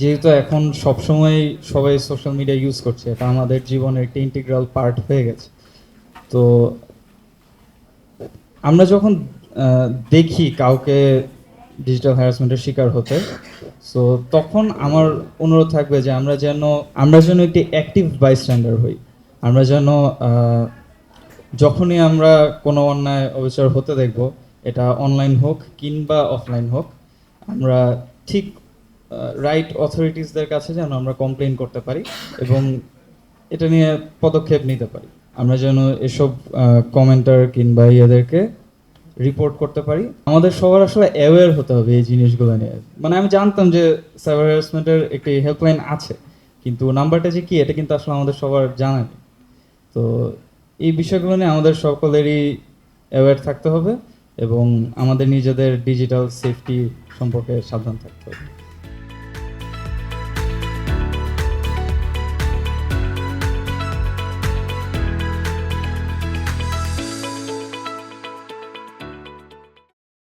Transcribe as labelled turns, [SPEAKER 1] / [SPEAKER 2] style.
[SPEAKER 1] যেহেতু এখন সবসময় সবাই সোশ্যাল মিডিয়া ইউজ করছে এটা আমাদের জীবনের একটা ইন্টিগ্রাল পার্ট হয়ে গেছে। তো আমরা যখন দেখি কাউকে ডিজিটাল হ্যারাসমেন্টের শিকার হতে সো তখন আমার অনুরোধ থাকবে যে আমরা যেন আমরা যেন একটি অ্যাক্টিভ বাইস্ট্যান্ডার হই। আমরা যেন যখনই আমরা কোনো অন্যায় অবিচার হতে দেখব, এটা অনলাইন হোক কিংবা অফলাইন হোক, আমরা ঠিক রাইট অথরিটিসদের কাছে যেন আমরা কমপ্লেন করতে পারি এবং এটা নিয়ে পদক্ষেপ নিতে পারি। আমরা যেন এসব কমেন্টার কিংবা ইয়েদেরকে রিপোর্ট করতে পারি। আমাদের সবার আসলে অ্যাওয়্যার হতে হবে এই জিনিসগুলো নিয়ে। মানে আমি জানতাম যে সাইবার হ্যারাসমেন্টের একটি হেল্পলাইন আছে, কিন্তু নাম্বারটা যে কি, এটা কিন্তু আসলে আমাদের সবার জানা নেই। তো এই বিষয়গুলো নিয়ে আমাদের সকলেরই অ্যাওয়্যার থাকতে হবে এবং আমাদের নিজেদের ডিজিটাল সেফটি সম্পর্কে সাবধান থাকতে হবে।